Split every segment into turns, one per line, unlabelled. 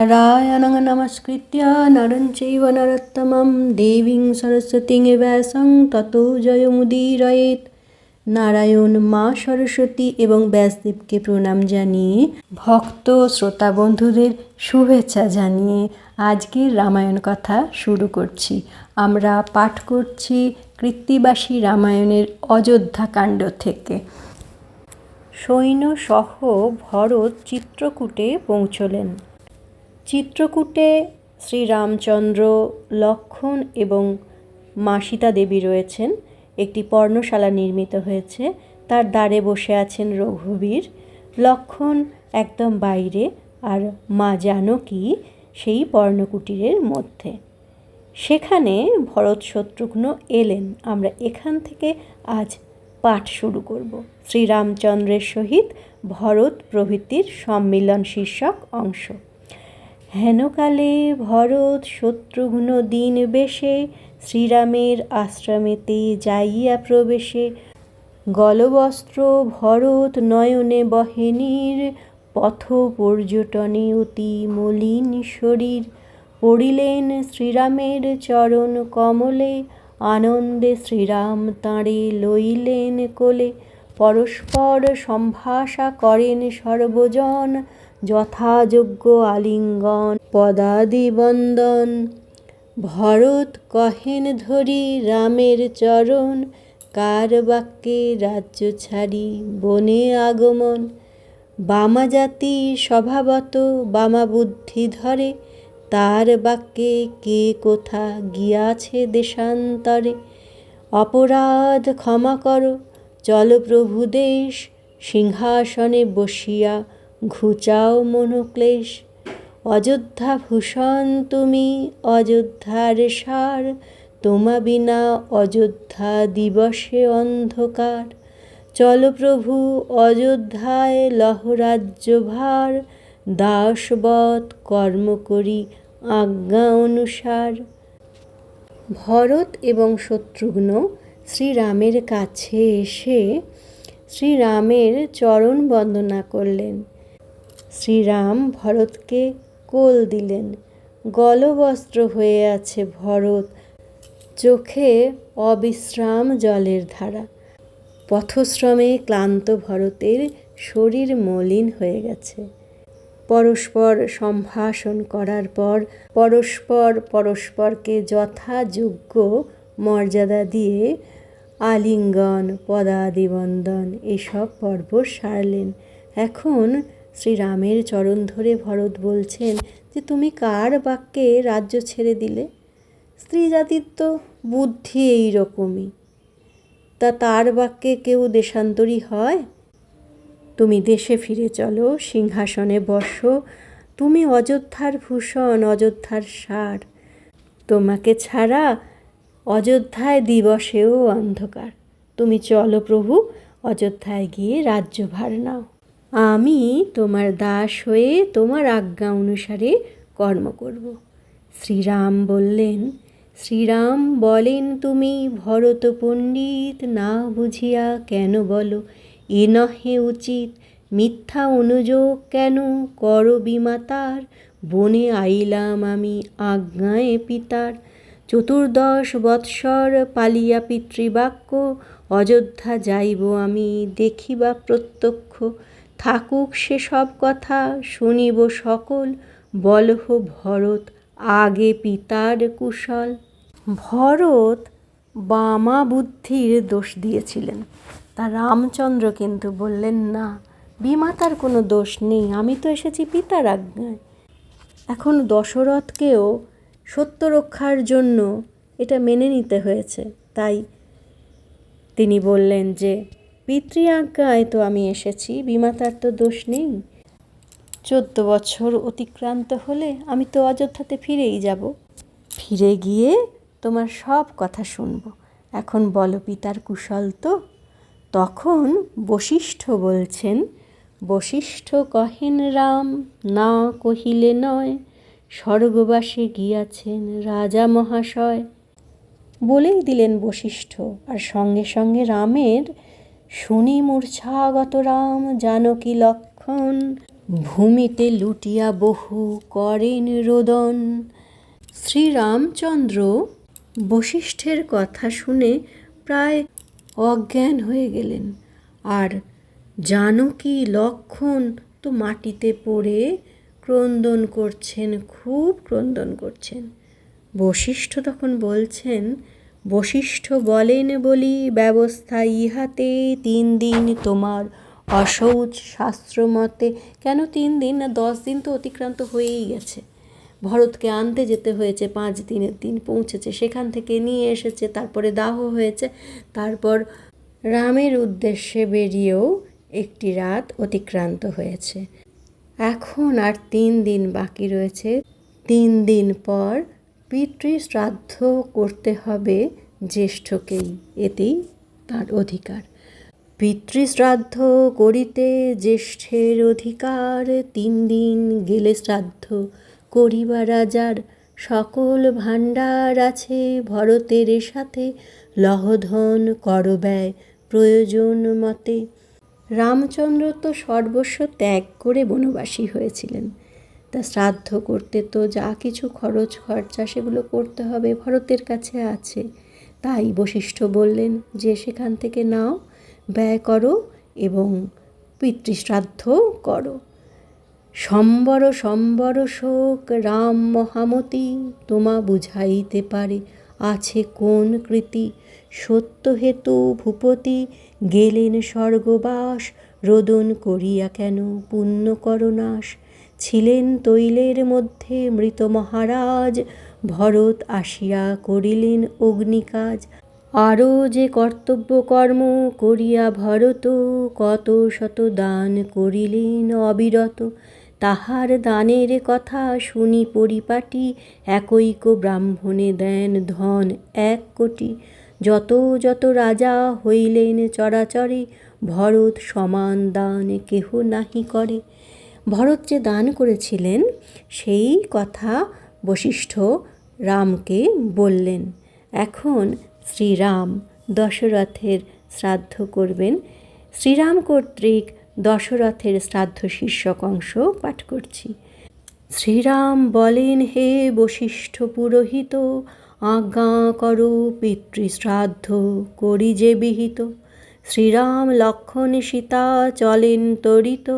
नारायणं नमस्कृत्य नरं चैव नरोत्तमं देवीं सरस्वतीं ব্যাসং ততো জয়মুদীরয়েত নারায়ণ মা সরস্বতী এবং ব্যাসদেবকে প্রণাম জানিয়ে ভক্ত শ্রোতা বন্ধুদের শুভেচ্ছা জানিয়ে আজকের রামায়ণ কথা শুরু করছি আমরা পাঠ করছি কৃত্তিবাসী রামায়ণের অযোধ্যাকাণ্ড থেকে সৈন্যসহ ভরত চিত্রকূটে পৌঁছলেন চিত্রকূটে শ্রীরামচন্দ্র লক্ষণ এবং মা সীতা দেবী রয়েছেন। একটি পর্ণশালা নির্মিত হয়েছে। তার দ্বারে বসে আছেন রঘুবীর। লক্ষণ একদম বাইরে, আর মা জানকী সেই পর্ণকুটিরের মধ্যে। সেখানে ভরত শত্রুঘ্ন এলেন। আমরা এখান থেকে আজ পাঠ শুরু করব। শ্রীরামচন্দ্রের সহিত ভরত প্রভৃতির সম্মিলন শীর্ষক অংশ। হেনকালে ভরত শত্রুঘ্ন দিন বেশে, শ্রীরামের আশ্রমেতে যাইয়া প্রবেশে। গলবস্ত্র ভরত নয়নে বহেনীর পথ পর্যটনে অতি মলিন শরীর। পড়িলেন শ্রীরামের চরণ কমলে, আনন্দে শ্রীরাম তাঁরে লইলেন কোলে। পরস্পর সম্ভাষা করেন সর্বজন যথাযোগ্য আলিঙ্গন পদাদি বন্দন ভরত কহেন ধরি রামের চরণ, কার বাক্যে রাজ্য ছাড়ি বনে আগমন। বামা জাতি স্বভাবত, বামা বুদ্ধি ধরে, তার বাক্যে কে কোথা গিয়াছে দেশান্তরে। অপরাধ ক্ষমা করো, চল প্রভু দেশ, সিংহাসনে বসিয়া ঘুচাও মনোক্লেশ, অযোধ্যা ভূষণ তুমি অযোধ্যার সার, তোমা বিনা অযোধ্যা দিবসে অন্ধকার। চল প্রভু অযোধ্যায় লহরাজ্য ভার দাসবৎ কর্ম করি আজ্ঞা অনুসার। ভরত এবং শত্রুঘ্ন শ্রীরামের কাছে এসে শ্রীরামের চরণ বন্দনা করলেন। শ্রীরাম ভরতকে কোল দিলেন। গলবস্ত্র হয়ে আছে ভরত। চোখে অবিশ্রাম জলের ধারা। পথশ্রমে ক্লান্ত ভরতের শরীর মলিন হয়ে গেছে। পরস্পর সম্ভাষণ করার পর পরস্পর পরস্পরকে যথাযোগ্য মর্যাদা দিয়ে আলিঙ্গন, পদাদিবন্দন এসব পর্ব সারলেন। এখন শ্রীরামের চরণ ধরে ভরত বলছেন যে তুমি কার বাক্যে রাজ্য ছেড়ে দিলে? স্ত্রী জাতির তো বুদ্ধি এই রকমই। তা তার বাক্যে কেউ দেশান্তরী হয়? তুমি দেশে ফিরে চলো, সিংহাসনে বসো। তুমি অযোধ্যার ভূষণ, অযোধ্যার সার তোমাকে ছাড়া অযোধ্যায় দিবসেও অন্ধকার। তুমি চলো প্রভু, অযোধ্যায় গিয়ে রাজ্যভার নাও। আমি তোমার দাস হয়ে তোমার আজ্ঞা অনুসারে কর্ম করব। শ্রীরাম বললেন, শ্রীরাম বলেন তুমি ভরত পণ্ডিত, না বুঝিয়া কেন বলো? এ নহে উচিত, মিথ্যা অনুযোগ কেন কর বিমাতার? বনে আইলাম আমি আজ্ঞায় পিতার। চতুর্দশ বৎসর পালিয়া পিতৃবাক্য, অযোধ্যা যাইব আমি দেখিবা প্রত্যক্ষ। থাকুক সে সব কথা, শুনিব সকল, বলহ ভরত, আগে পিতার কুশল। ভরত বামা বুদ্ধির দোষ দিয়েছিলেন। তা রামচন্দ্র কিন্তু বললেন, না, বিমাতার কোনো দোষ নেই, আমি তো এসেছি পিতার আজ্ঞায়। এখন দশরথকেও সত্য রক্ষার জন্য এটা মেনে নিতে হয়েছে। তাই তিনি বললেন যে পিতৃ আজ্ঞায় তো আমি এসেছি, বিমাতার তো দোষ নেই। চোদ্দ বছর অতিক্রান্ত হলে আমি তো অযোধ্যাতে ফিরেই যাব। ফিরে গিয়ে তোমার সব কথা শুনব। এখন বলো পিতার কুশল তো? তখন বশিষ্ঠ বলছেন, বশিষ্ঠ কহেন রাম, না কহিলে নয়, স্বর্গবাসে গিয়াছেন রাজা মহাশয়। বলেই দিলেন বশিষ্ঠ, আর সঙ্গে সঙ্গে রামের শুনি মূর্ছাগত রাম, জানকী লক্ষণ। ভূমিতে লুটিয়া বহু করেন রোদন শ্রীরামচন্দ্র বশিষ্ঠের কথা শুনে প্রায় অজ্ঞান হয়ে গেলেন। আর জানকী লক্ষণ তো মাটিতে পড়ে ক্রন্দন করছেন, খুব ক্রন্দন করছেন। বশিষ্ঠ তখন বলছেন বশিষ্ঠ বলেন বলি, ব্যবস্থা ইহাতে তিন দিন তোমার অশৌচ শাস্ত্রমতে। কেন তিন দিন না দশ দিন তো অতিক্রান্ত হয়েই গেছে। ভরতকে আনতে যেতে হয়েছে, পাঁচ দিনের দিন পৌঁছেছে, সেখান থেকে নিয়ে এসেছে, তারপরে দাহ হয়েছে। তারপর রামের উদ্দেশ্যে বেরিয়েও একটি রাত অতিক্রান্ত হয়েছে। এখন আর তিন দিন বাকি রয়েছে। তিন দিন পর পিতৃ শ্রাদ্ধ করতে হবে জ্যেষ্ঠকেই, এতেই তার অধিকার। পিতৃশ্রাদ্ধ করিতে জ্যেষ্ঠের অধিকার, তিন দিন গেলে শ্রাদ্ধ করিবা রাজার। সকল ভাণ্ডার আছে ভরতের সাথে, লহধন কর ব্যয় প্রয়োজন মতে। রামচন্দ্র তো সর্বস্ব ত্যাগ করে বনবাসী হয়েছিলেন। তা শ্রাদ্ধ করতে তো যা কিছু খরচ, খরচা সেগুলো করতে হবে, ভরতের কাছে আছে। তাই বশিষ্ঠ বললেন, যে সেখান থেকে নাও, ব্যয় করো এবং পিতৃশ্রাদ্ধ করো। সম্বর সম্বর শোক, রাম মহামতি, তোমা বুঝাইতে পারে, আছে কোন কৃতি? সত্য হেতু ভূপতি, গেলেন স্বর্গবাস, রোদন করিয়া কেন পুণ্য করনাশ ছিলেন তৈলের মধ্যে মৃত মহারাজ। ভরত আসিয়া করিলেন অগ্নিকাজ। আরও যে কর্তব্য কর্ম করিয়া ভরত কত শত দান করিলেন অবিরত। তাহার দানের কথা শুনি পরিপাটি একৈক ব্রাহ্মণে দেন ধন এক কোটি। যত যত রাজা হইলেন চরাচরে, ভরত সমান দান কেহ নাহি করে। ভরত যে দান করেছিলেন, সেই কথা বশিষ্ঠ রামকে বললেন। এখন শ্রীরাম দশরথের শ্রাদ্ধ করবেন। শ্রীরাম কর্তৃক দশরথের শ্রাদ্ধ শীর্ষক অংশ পাঠ করছি। শ্রীরাম বলেন, হে বশিষ্ঠ পুরোহিত, আজ্ঞা করো পিতৃশ্রাদ্ধ, করি যে বিহিত। শ্রীরাম লক্ষণ সীতা চলেন তরিত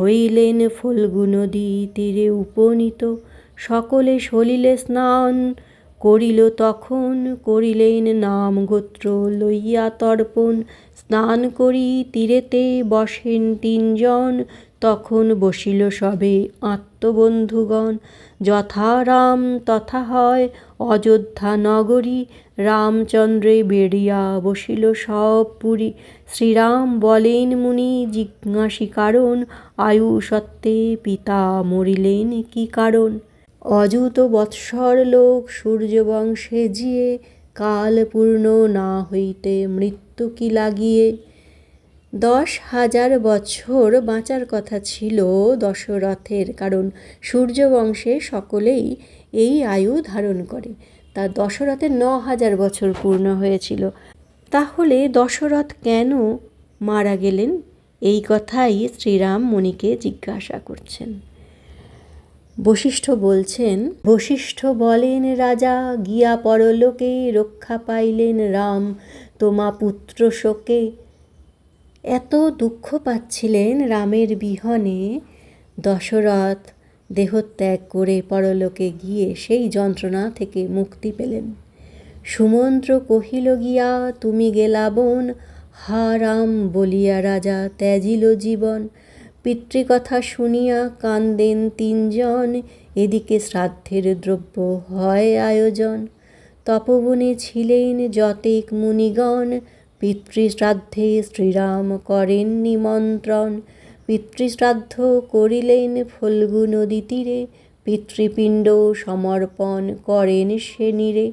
হইলেন ফল্গু নদী তীরে উপনীত। সকলে সলিলে স্নান করিল, তখন করিলেন নাম গোত্র লইয়া তর্পণ। স্নান করি তীরেতে বসেন তিনজন। তখন বসিল সবে আত্মবন্ধুগণ। যথা রাম তথা হয় অযোধ্যা নগরী। রামচন্দ্রে বেড়িয়া বসিল সব পুরী। শ্রীরাম বলেন মুনি, জিজ্ঞাসী কারণ। আয়ু সত্ত্বে পিতা মরিলেন কি কারণ? অযুত বৎসর লোক সূর্যবংশে জিয়ে, কাল পূর্ণ না হইতে মৃত্যু কি লাগিয়ে? দশ হাজার বছর বাঁচার কথা ছিল দশরথের, কারণ সূর্যবংশে সকলেই এই আয়ু ধারণ করে। তা দশরথের ন হাজার বছর পূর্ণ হয়েছিল। তাহলে দশরথ কেন মারা গেলেন? এই কথাই শ্রীরাম মুনিকে জিজ্ঞাসা করছেন। বশিষ্ঠ বলছেন, বশিষ্ঠ বলেন রাজা, গিয়া পরলোকে রক্ষা পাইলেন রাম। তোমা পুত্র শোকে এত দুঃখ পাচ্ছিলেন রামের বিহনে। দশরথ দেহত্যাগ করে পরলোকে গিয়ে সেই যন্ত্রণা থেকে মুক্তি পেলেন। সুমন্ত্র কহিল, গিয়া তুমি গেলা বোন। হা রাম বলিয়া রাজা ত্যাজিল জীবন। পিতৃকথা শুনিয়া কান্দেন তিনজন। এদিকে শ্রাদ্ধের দ্রব্য হয় আয়োজন। তপবনে ছিলেন যতেক মুনিগণ। পিতৃশ্রাদ্ধে শ্রীরাম করেন নিমন্ত্রণ। পিতৃশ্রাদ্ধ করিলেন ফল্গু নদী তীরে, পিতৃপিণ্ড সমর্পণ করেন সে নীরে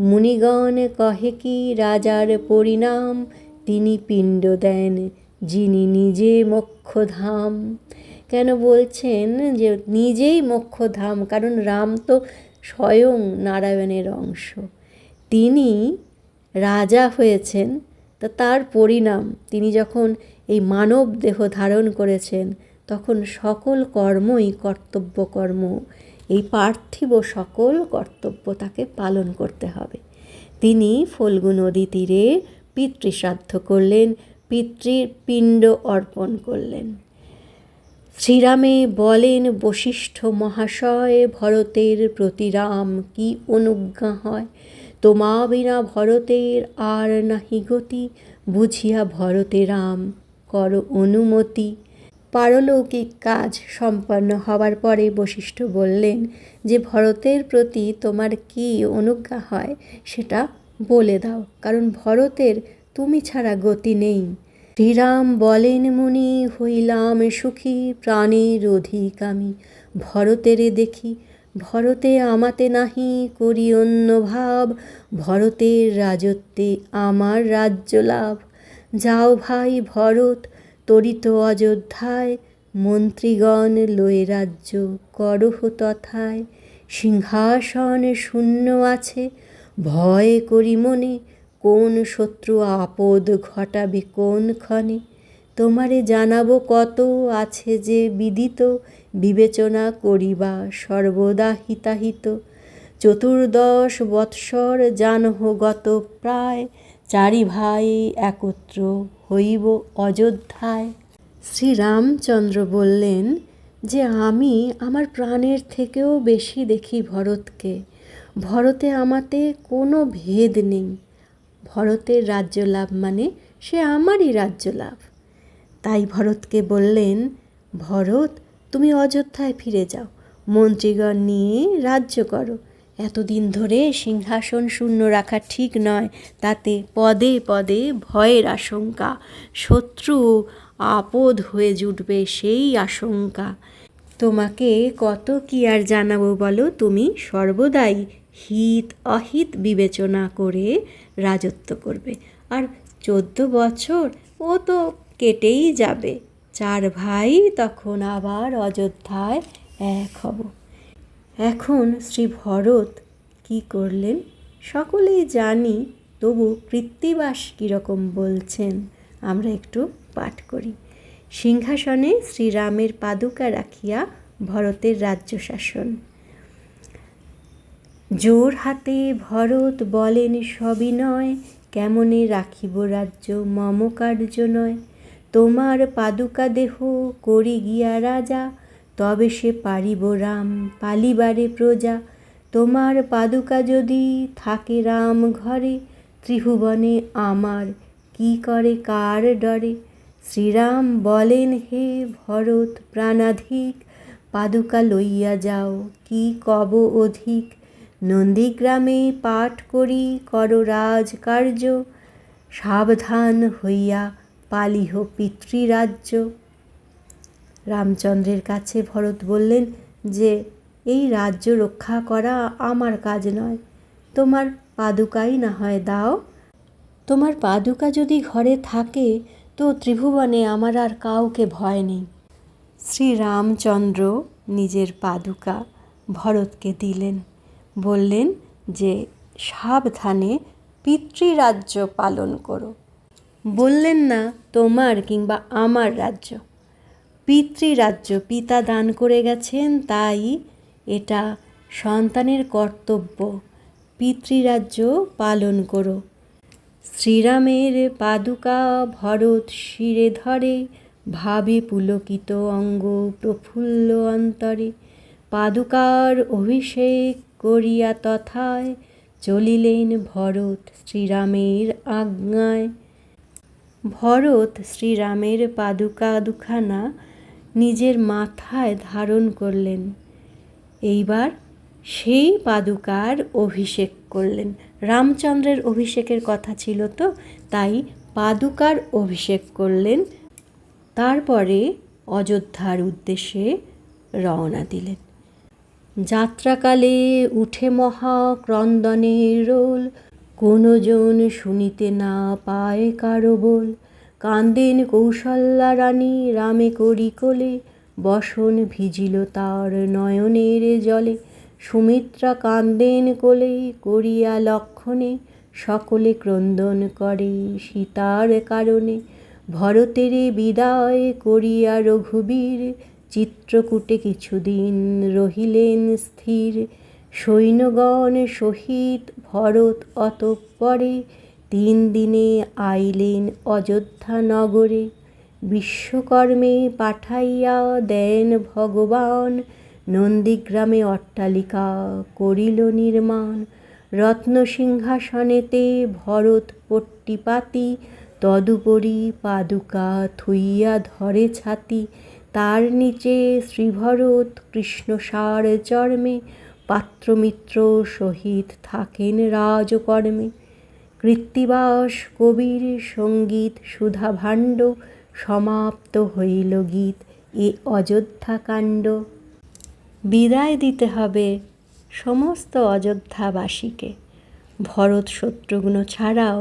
মুনিগণ কহে কি রাজার পরিণাম? তিনি পিণ্ড দেন যিনি নিজে মোক্ষধাম। কেন বলছেন যে নিজেই মোক্ষধাম? কারণ রাম তো স্বয়ং নারায়ণের অংশ। তিনি রাজা হয়েছেন। তা তার পরিণাম। তিনি যখন এই মানব দেহ ধারণ করেছেন, তখন সকল কর্মই কর্তব্য কর্ম এই পার্থিব সকল কর্তব্য তাকে পালন করতে হবে। তিনি ফল্গু নদী তীরে পিতৃশ্রাদ্ধ করলেন, পিতৃর পিণ্ড অর্পণ করলেন। শ্রীরামে বলেন, বশিষ্ঠ মহাশয়, ভরতের প্রতিরাম কি অনুজ্ঞা হয়? তোমা বিনা ভরতের আর নাহি গতি, বুঝিয়া ভরতে রাম, কর অনুমতি। পারলৌকিক কাজ সম্পন্ন হওয়ার পরে বশিষ্ঠ বললেন, যে ভরতের প্রতি তোমার কি অনুজ্ঞা হয় সেটা বলে দাও, কারণ ভরতের তুমি ছাড়া গতি নেই। শ্রীরাম বলেন মুনি, হইলাম সুখী, প্রাণের অধিক আমি ভরতেরে দেখি ভরতে আমাতে নাহি করি অন্য ভাব, ভরতের রাজত্বে আমার রাজ্য লাভ। যাও ভাই ভরত, তরিত অযোধ্যায়, মন্ত্রীগণ লয়ে রাজ্য করহ তথায়। সিংহাসন শূন্য আছে, ভয় করি মনে, কোন শত্রু আপদ ঘটাবে কোন ক্ষণে? তোমারে জানাব কত আছে যে বিদিত। বিবেচনা করিবা সর্বদা হিতাহিত। চতুর্দশ বৎসর জানহ গত প্রায় চারি ভাই একত্র হইব অযোধ্যায়। শ্রীরামচন্দ্র বললেন যে আমি আমার প্রাণের থেকেও বেশি দেখি ভরতকে। ভরতে আমাতে কোনো ভেদ নেই। ভরতের রাজ্য লাভ মানে সে আমারই রাজ্য লাভ তাই ভরতকে বললেন, ভরত, তুমি অযোধ্যায় ফিরে যাও। মন্ত্রীগণ নিয়ে রাজ্য করো। এতদিন ধরে সিংহাসন শূন্য রাখা ঠিক নয়। তাতে পদে পদে ভয়ের আশঙ্কা। শত্রু আপদ হয়ে জুটবে সেই আশঙ্কা। তোমাকে কত কি আর জানাব বলো তুমি? সর্বদাই হিত অহিত বিবেচনা করে রাজত্ব করবে। আর চোদ্দ বছর ও তো কেটেই যাবে। চার ভাই তখন আবার অযোধ্যায় এক হব। এখন শ্রী ভরত কি করলেন? সকলেই জানি, তবু কৃত্তিবাস কীরকম বলছেন, আমরা একটু পাঠ করি। সিংহাসনে শ্রীরামের পাদুকা রাখিয়া ভরতের রাজ্য শাসন। জোর হাতে ভরত বলেন সবিনয়, কেমনে রাখিব রাজ্য মম কার্য নয়? তোমার পাদুকা দেহ করি গিয়া রাজা, তবে সে পারিব রাম, পালিবারে প্রজা। তোমার পাদুকা যদি থাকে রাম ঘরে, ত্রিভুবনে আমার কি করে কার ডরে? শ্রীরাম বলেন, হে ভরত প্রাণাধিক, পাদুকা লইয়া যাও, কি কব অধিক? নন্দীগ্রামে পাঠ করি, কর রাজকার্য, সাবধান হইয়া পালিহ পিতৃরাজ্য। রামচন্দ্রের কাছে ভরত বললেন যে, এই রাজ্য রক্ষা করা আমার কাজ নয়। তোমার পাদুকাই না হয় দাও। তোমার পাদুকা যদি ঘরে থাকে, তো ত্রিভুবনে আমার আর কাউকে ভয় নেই। শ্রীরামচন্দ্র নিজের পাদুকা ভরতকে দিলেন। বললেন যে, সাবধানে পিতৃরাজ্য পালন করো। বললেন না তোমার কিংবা আমার রাজ্য। পিতৃরাজ্য পিতা দান করে গেছেন, তাই এটা সন্তানের কর্তব্য। পিতৃরাজ্য পালন করো। শ্রীরামের পাদুকা ভরত শিরে ধরে, ভাবে পুলকিত অঙ্গ প্রফুল্ল অন্তরে। পাদুকার অভিষেক করিয়া তথায় চলিলেন ভরত শ্রীরামের আজ্ঞায়। ভরত শ্রীরামের পাদুকা দুখানা নিজের মাথায় ধারণ করলেন। এইবার সেই পাদুকার অভিষেক করলেন। রামচন্দ্রের অভিষেকের কথা ছিল তো, তাই পাদুকার অভিষেক করলেন। তারপরে অযোধ্যার উদ্দেশ্যে রওনা দিলেন। যাত্রাকালে উঠে মহা ক্রন্দনের রোল কোনো জন শুনিতে না পায় কারও বল। কান্দেন কৌশল্যা রানী, রামে করি কোলে। বসন ভিজিল তার নয়নের জলে। সুমিত্রা কান্দেন কোলে, করিয়া লক্ষণে। সকলে ক্রন্দন করে সীতার কারণে। ভরতেরে বিদায় করিয়া রঘুবীর। চিত্রকূটে কিছুদিন রহিলেন স্থির। সৈন্যগণ সহিত ভরত অতঃপরে তিন দিনে আইলেন অযোধ্যা নগরে। বিশ্বকর্মে পাঠাইয়া দেন ভগবান, নন্দীগ্রামে অট্টালিকা করিল নির্মাণ। রত্নসিংহাসনেতে ভরত পট্টিপাতি, তদুপরি পাদুকা থুইয়া ধরে ছাতি। তার নিচে শ্রীভরত কৃষ্ণসার চর্মে পাত্রমিত্র সহিত থাকেন রাজকর্মে। কৃত্তিবাস কবির সংগীত সুধা ভাণ্ড সমাপ্ত হইল গীত এ অযোধ্যাকাণ্ড বিদায় দিতে হবে সমস্ত অযোধ্যাবাসীকে। ভরত শত্রুঘ্ন ছাড়াও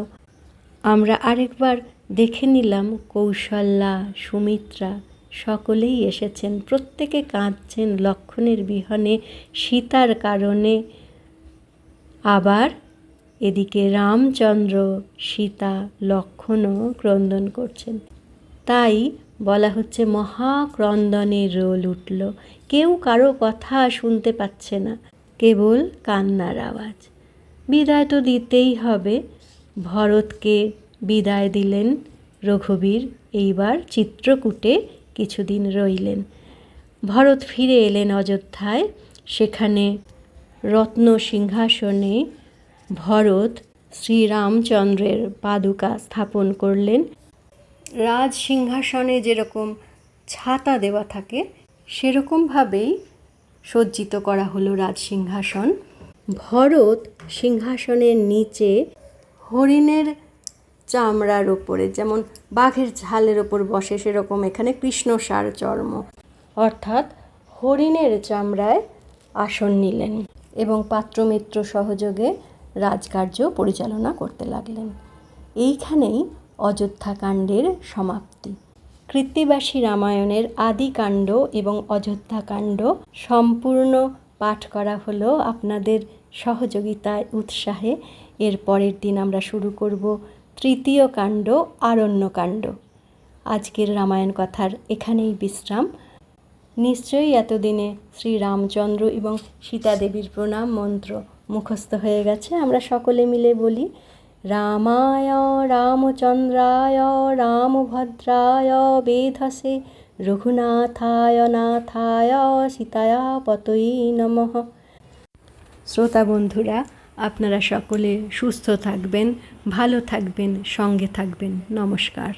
আমরা আরেকবার দেখে নিলাম কৌশল্যা সুমিত্রা সকলেই এসেছেন, প্রত্যেকে কাঁদছেন লক্ষণের বিহনে, সীতার কারণে। আবার এদিকে রামচন্দ্র, সীতা লক্ষণও ক্রন্দন করছেন। তাই বলা হচ্ছে মহাক্রন্দনের রোল উঠল। কেউ কারও কথা শুনতে পাচ্ছে না, কেবল কান্নার আওয়াজ। বিদায় তো দিতেই হবে। ভরতকে বিদায় দিলেন রঘুবীর। এইবার চিত্রকূটে কিছুদিন রইলেন। ভরত ফিরে এলেন অযোধ্যায়। সেখানে রত্ন সিংহাসনে ভরত শ্রীরামচন্দ্রের পাদুকা স্থাপন করলেন। রাজ সিংহাসনে যেরকম ছাতা দেওয়া থাকে, সেরকমভাবেই সজ্জিত করা হলো রাজ সিংহাসন। ভরত সিংহাসনের নিচে হরিণের চামড়ার ওপরে যেমন বাঘের ঝালের ওপর বসে সেরকম এখানে কৃষ্ণসার চর্ম। অর্থাৎ হরিণের চামড়ায় আসন নিলেন এবং পাত্রমিত্র সহযোগে রাজকার্য পরিচালনা করতে লাগলেন। এইখানেই অযোধ্যাকাণ্ডের সমাপ্তি। কৃত্তিবাসী রামায়ণের আদিকাণ্ড এবং অযোধ্যাকাণ্ড সম্পূর্ণ পাঠ করা হলো আপনাদের সহযোগিতায়, উৎসাহে। এর পরের দিন আমরা শুরু করব তৃতীয় কাণ্ড আরণ্যকাণ্ড আজকের রামায়ণ কথার এখানেই বিশ্রাম। নিশ্চয়ই এতদিনে শ্রী রামচন্দ্র এবং সীতাদেবীর প্রণাম মন্ত্র মুখস্থ হয়ে গেছে। আমরা সকলে মিলে বলি, রামায় রামচন্দ্রায় রামভদ্রায় বেধসে রঘুনাথায় নাথায় সীতায়া পতই নমঃ। শ্রোতা বন্ধুরা, আপনারা সকলে সুস্থ থাকবেন ভালো থাকবেন সঙ্গে থাকবেন। নমস্কার।